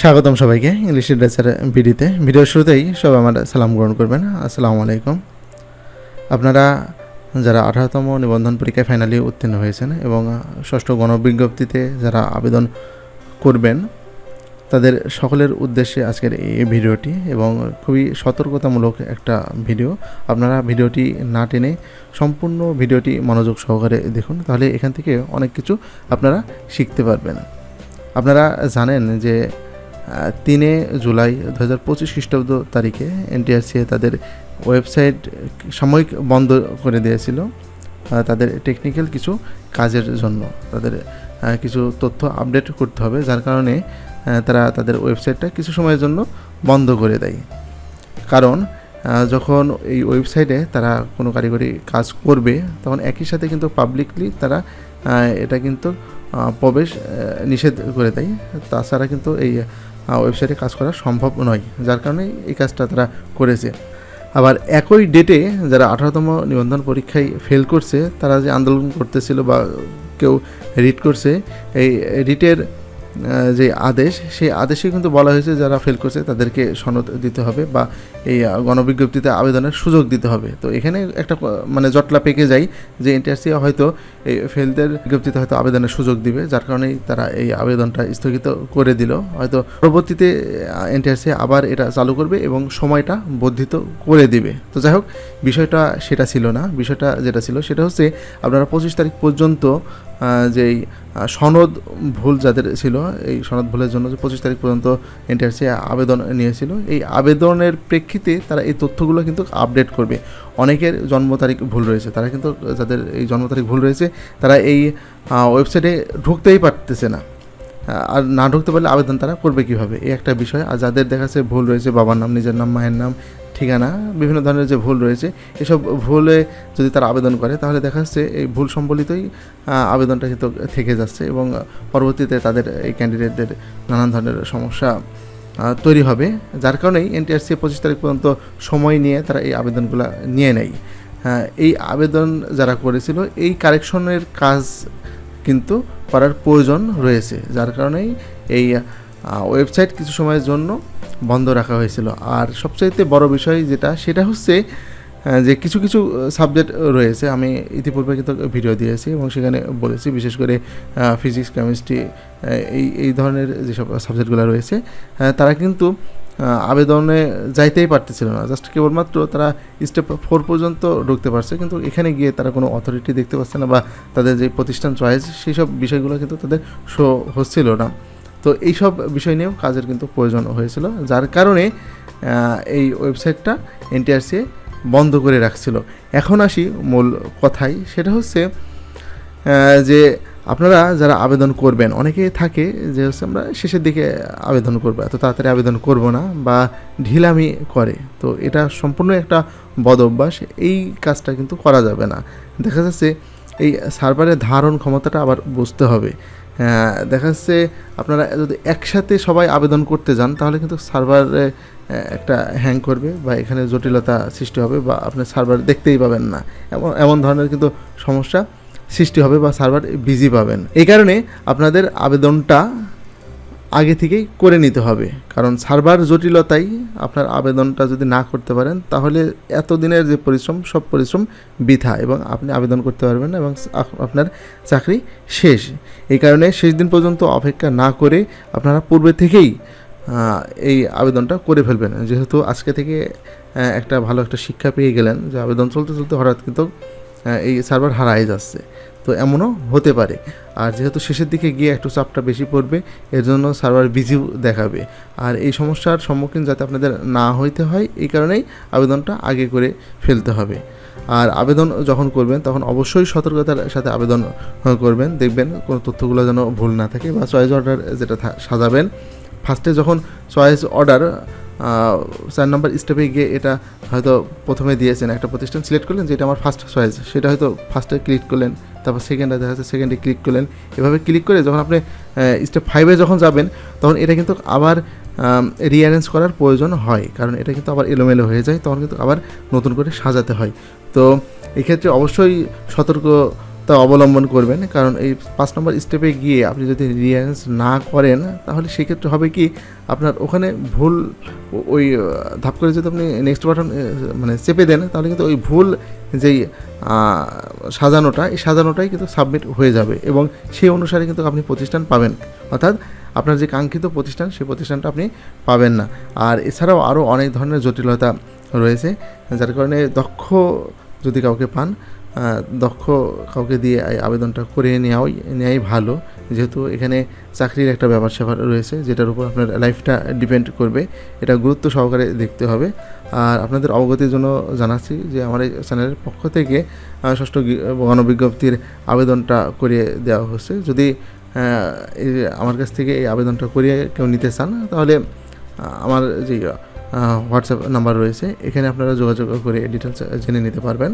স্বাগতম সবাইকে English literature ভিডিওতে। ভিডিওর শুরুতেই সব আমার সালাম গ্রহণ করবেন। আসসালামু আলাইকুম। আপনারা যারা আঠারোতম নিবন্ধন পরীক্ষায় ফাইনালি উত্তীর্ণ হয়েছেন এবং ষষ্ঠ গণবিজ্ঞপ্তিতে যারা আবেদন করবেন, তাদের সকলের উদ্দেশ্যে আজকের এই ভিডিওটি এবং খুবই সতর্কতামূলক একটা ভিডিও। আপনারা ভিডিওটি না টেনে সম্পূর্ণ ভিডিওটি মনোযোগ সহকারে দেখুন, তাহলে এখান থেকে অনেক কিছু আপনারা শিখতে পারবেন। আপনারা জানেন যে তিনে জুলাই দু হাজার পঁচিশ খ্রিস্টাব্দ তারিখে এনটিআরসিএ তাদের ওয়েবসাইট সাময়িক বন্ধ করে দিয়েছিল তাদের টেকনিক্যাল কিছু কাজের জন্য। তাদের কিছু তথ্য আপডেট করতে হবে, যার কারণে তারা তাদের ওয়েবসাইটটা কিছু সময়ের জন্য বন্ধ করে দেয়। কারণ যখন এই ওয়েবসাইটে তারা কোনো কারিগরি কাজ করবে, তখন একই সাথে কিন্তু পাবলিকলি তারা এটা কিন্তু প্রবেশ নিষেধ করে দেয়। তাছাড়া কিন্তু এই ওয়েবসাইটে কাজ করা সম্ভব নয়, যার কারণে এই কাজটা তারা করেছে। আবার একই ডেটে যারা আঠারোতম নিবন্ধন পরীক্ষায় ফেল করছে, তারা যে আন্দোলন করতেছিল বা কেউ রিট করছে, এই রিটের যে আদেশ, সেই আদেশে কিন্তু বলা হয়েছে যারা ফেল করছে তাদেরকে সনদ দিতে হবে বা এই গণবিজ্ঞপ্তিতে আবেদনের সুযোগ দিতে হবে। তো এখানে একটা মানে জটলা পেকে যায় যে এনটিআরসি হয়তো এই ফেলদের বিজ্ঞপ্তিতে হয়তো আবেদনের সুযোগ দিবে, যার কারণেই তারা এই আবেদনটা স্থগিত করে দিল। হয়তো পরবর্তীতে এনটিআরসি আবার এটা চালু করবে এবং সময়টা বর্ধিত করে দিবে। তো যাই হোক, বিষয়টা সেটা ছিল না। বিষয়টা যেটা ছিল সেটা হচ্ছে, আপনারা পঁচিশ তারিখ পর্যন্ত যেই সনদ ভুল যাদের ছিল, এই সনদ ভুলের জন্য যে পঁচিশ তারিখ পর্যন্ত এনটিআরসি আবেদন নিয়েছিল, এই আবেদনের প্রেক্ষিতে তারা এই তথ্যগুলো কিন্তু আপডেট করবে। অনেকের জন্ম তারিখ ভুল রয়েছে, তারা কিন্তু যাদের এই জন্ম তারিখ ভুল রয়েছে, তারা এই ওয়েবসাইটে ঢুকতেই পারতেছে না। আর না ঢুকতে পারলে আবেদন তারা করবে কীভাবে? এই একটা বিষয়। আর যাদের দেখা যাচ্ছে ভুল রয়েছে, বাবার নাম, নিজের নাম, মায়ের নাম, ঠিকানা, বিভিন্ন ধরনের যে ভুল রয়েছে, এসব ভুলে যদি তারা আবেদন করে, তাহলে দেখা যাচ্ছে এই ভুল সম্বলিতই আবেদনটা কিন্তু থেকে যাচ্ছে এবং পরবর্তীতে তাদের এই ক্যান্ডিডেটদের নানান ধরনের সমস্যা তৈরি হবে। যার কারণেই এনটিআরসি পঁচিশ তারিখ পর্যন্ত সময় নিয়ে তারা এই আবেদনগুলো নিয়ে নেয়। এই আবেদন যারা করেছিল, এই কারেকশনের কাজ কিন্তু করার প্রয়োজন রয়েছে। যার কারণেই এই ওয়েবসাইট কিছু সময়ের জন্য বন্ধ রাখা হয়েছিল। আর সবচাইতে বড় বিষয় যেটা, সেটা হচ্ছে যে কিছু কিছু সাবজেক্ট রয়েছে। আমি ইতিপূর্বে কিন্তু ভিডিও দিয়েছি এবং সেখানে বলেছি, বিশেষ করে ফিজিক্স কেমিস্ট্রি এই এই ধরনের যেসব সাবজেক্টগুলো রয়েছে তারা কিন্তু আবেদনে যাইতেই পারতেছিল না। জাস্ট কেবলমাত্র তারা স্টেপ ফোর পর্যন্ত ঢুকতে পারছে, কিন্তু এখানে গিয়ে তারা কোনো অথরিটি দেখতে পাচ্ছে না বা তাদের যে প্রতিষ্ঠান চয়েস সেই সব বিষয়গুলো কিন্তু তাদের শো হচ্ছিল না। তো এই সব বিষয় নিয়েও কাজের কিন্তু প্রয়োজন হয়েছিল, যার কারণে এই ওয়েবসাইটটা এনটিআরসি বন্ধ করে রাখছিল। এখন আসি মূল কথাই সেটা হচ্ছে যে আপনারা যারা আবেদন করবেন, অনেকে থাকে যে হচ্ছে আমরা শেষের দিকে আবেদন করব, এত তাড়াতাড়ি আবেদন করব না বা ঢিলামি করে। তো এটা সম্পূর্ণ একটা বদ অভ্যাস, এই কাজটা কিন্তু করা যাবে না। দেখা যাচ্ছে এই সার্ভারের ধারণ ক্ষমতাটা আবার বুঝতে হবে। দেখা যাচ্ছে আপনারা যদি একসাথে সবাই আবেদন করতে যান, তাহলে কিন্তু সার্ভারে একটা হ্যাং করবে বা এখানে জটিলতা সৃষ্টি হবে বা আপনি সার্ভার দেখতেই পাবেন না। এমন এমন ধরনের কিন্তু সমস্যা সৃষ্টি হবে বা সার্ভার বিজি পাবেন। এই কারণে আপনাদের আবেদনটা আগে থেকেই করে নিতে হবে। কারণ সার্ভার জটিলতাই আপনার আবেদনটা যদি না করতে পারেন, তাহলে এতদিনের যে পরিশ্রম, সব পরিশ্রম বৃথা এবং আপনি আবেদন করতে পারবেন এবং আপনার চাকরি শেষ। এই কারণে শেষ দিন পর্যন্ত অপেক্ষা না করে আপনারা পূর্বে থেকেই এই আবেদনটা করে ফেলবেন। যেহেতু আজকে থেকে একটা ভালো একটা শিক্ষা পেয়ে গেলেন যে আবেদন চলতে চলতে হঠাৎ কিন্তু এই সার্ভার হারাই যাচ্ছে। তো এমনও হতে পারে। আর যেহেতু শেষের দিকে গিয়ে একটু চাপটা বেশি পড়বে, এর জন্য সার্ভার বিজিও দেখাবে। আর এই সমস্যার সম্মুখীন যাতে আপনাদের না হইতে হয়, এই কারণেই আবেদনটা আগে করে ফেলতে হবে। আর আবেদন যখন করবেন, তখন অবশ্যই সতর্কতার সাথে আবেদন করবেন। দেখবেন কোনো তথ্যগুলো যেন ভুল না থাকে বা চয়েস অর্ডার যেটা সাজাবেন। ফার্স্টে যখন চয়েস অর্ডার চার নম্বর স্টেপে গিয়ে এটা হয়তো প্রথমে দিয়েছেন একটা প্রতিষ্ঠান সিলেক্ট করলেন, যেটা আমার ফার্স্ট চয়েস সেটা হয়তো ফার্স্টে ক্লিক করলেন, তারপর সেকেন্ডে দেখা যাচ্ছে সেকেন্ডে ক্লিক করলেন। এভাবে ক্লিক করে যখন আপনি স্টেপ ফাইভে যখন যাবেন, তখন এটা কিন্তু আবার রিঅ্যারেঞ্জ করার প্রয়োজন হয়। কারণ এটা কিন্তু আবার এলোমেলো হয়ে যায়, তখন কিন্তু আবার নতুন করে সাজাতে হয়। তো এক্ষেত্রে অবশ্যই সতর্ক তা অবলম্বন করবেন। কারণ এই পাঁচ নম্বর স্টেপে গিয়ে আপনি যদি রিয়ারেঞ্জ না করেন, তাহলে সেক্ষেত্রে হবে কি, আপনার ওখানে ভুল ওই ধাপ করে যদি আপনি নেক্সট বাটন মানে চেপে দেন, তাহলে কিন্তু ওই ভুল যেই সাজানোটা, এই সাজানোটাই কিন্তু সাবমিট হয়ে যাবে এবং সেই অনুসারে কিন্তু আপনি প্রতিষ্ঠান পাবেন। অর্থাৎ আপনার যে কাঙ্ক্ষিত প্রতিষ্ঠান, সেই প্রতিষ্ঠানটা আপনি পাবেন না। আর এছাড়াও আরও অনেক ধরনের জটিলতা রয়েছে, যার কারণে দক্ষ যদি কাউকে পান দক্ষ কাউকে দিয়ে আবেদনটা করে নেওয়াই নেওয়াই ভালো। যেহেতু এখানে চাকরির একটা ব্যাপার স্যাপার রয়েছে, যেটার উপর আপনার লাইফটা ডিপেন্ড করবে। এটা গুরুত্ব সহকারে দেখতে হবে। আর আপনাদের অবগতির জন্য জানাচ্ছি যে আমার এই চ্যানেলের পক্ষ থেকে ষষ্ঠ গণবিজ্ঞপ্তির আবেদনটা করিয়ে দেওয়া হচ্ছে। যদি আমার কাছ থেকে এই আবেদনটা করিয়ে কেউ নিতে চান, তাহলে আমার যে হোয়াটসঅ্যাপ নাম্বার রয়েছে, এখানে আপনারা যোগাযোগ করে ডিটেলস জেনে নিতে পারবেন।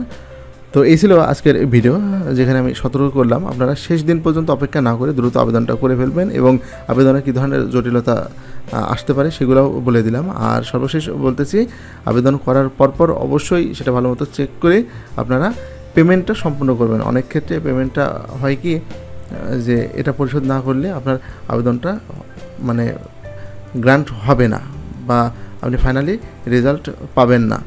তো এই ছিল আজকের ভিডিও যেখানে আমি সতর্ক করলাম। আপনারা শেষ দিন পর্যন্ত অপেক্ষা না করে দ্রুত আবেদনটা করে ফেলবেন এবং আবেদনে কী ধরনের জটিলতা আসতে পারে সেগুলোও বলে দিলাম। আর সর্বশেষ বলতেছি, আবেদন করার পরপর অবশ্যই সেটা ভালো মতো চেক করে আপনারা পেমেন্টটা সম্পূর্ণ করবেন। অনেক ক্ষেত্রে পেমেন্টটা হয় কি যে এটা পরিশোধ না করলে আপনার আবেদনটা মানে গ্রান্ট হবে না বা আপনি ফাইনালি রেজাল্ট পাবেন না।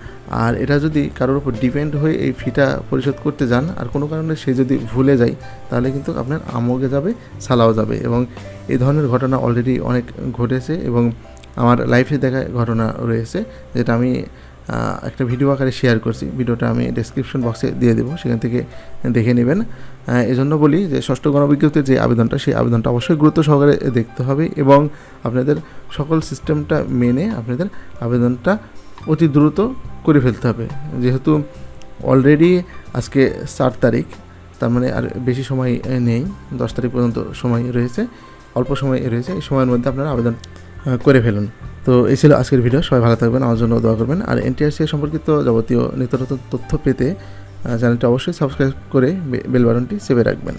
আর এটা যদি কারোর উপর ডিপেন্ড হয়ে এই ফিটা পরিশোধ করতে যান, আর কোনো কারণে সে যদি ভুলে যায়, তাহলে কিন্তু আপনার আমগে যাবে, সালাও যাবে এবং এই ধরনের ঘটনা অলরেডি অনেক ঘটেছে এবং আমার লাইফে দেখা ঘটনা রয়েছে, যেটা আমি একটা ভিডিও আকারে শেয়ার করছি। ভিডিওটা আমি ডেসক্রিপশন বক্সে দিয়ে দেবো, সেখান থেকে দেখে নেবেন। এজন্য বলি যে, ষষ্ঠ গণবিজ্ঞপ্তির যে আবেদনটা, সেই আবেদনটা অবশ্যই গুরুত্ব সহকারে দেখতে হবে এবং আপনাদের সকল সিস্টেমটা মেনে আপনাদের আবেদনটা অতি দ্রুত করে ফেলতে হবে। যেহেতু অলরেডি আজকে চার তারিখ, তার মানে আর বেশি সময় নেই, দশ তারিখ পর্যন্ত সময় রয়েছে, অল্প সময় রয়েছে, এই সময়ের মধ্যে আপনারা আবেদন করে ফেলুন। তো এই ছিল আজকের ভিডিও সবাই ভালো থাকবেন, আমার জন্য দোয়া করবেন। আর এনটিআরসি সম্পর্কিত যাবতীয় নিত্য তথ্য পেতে চ্যানেলটি অবশ্যই সাবস্ক্রাইব করে বে- বেল বাটনটি সেভে রাখবেন।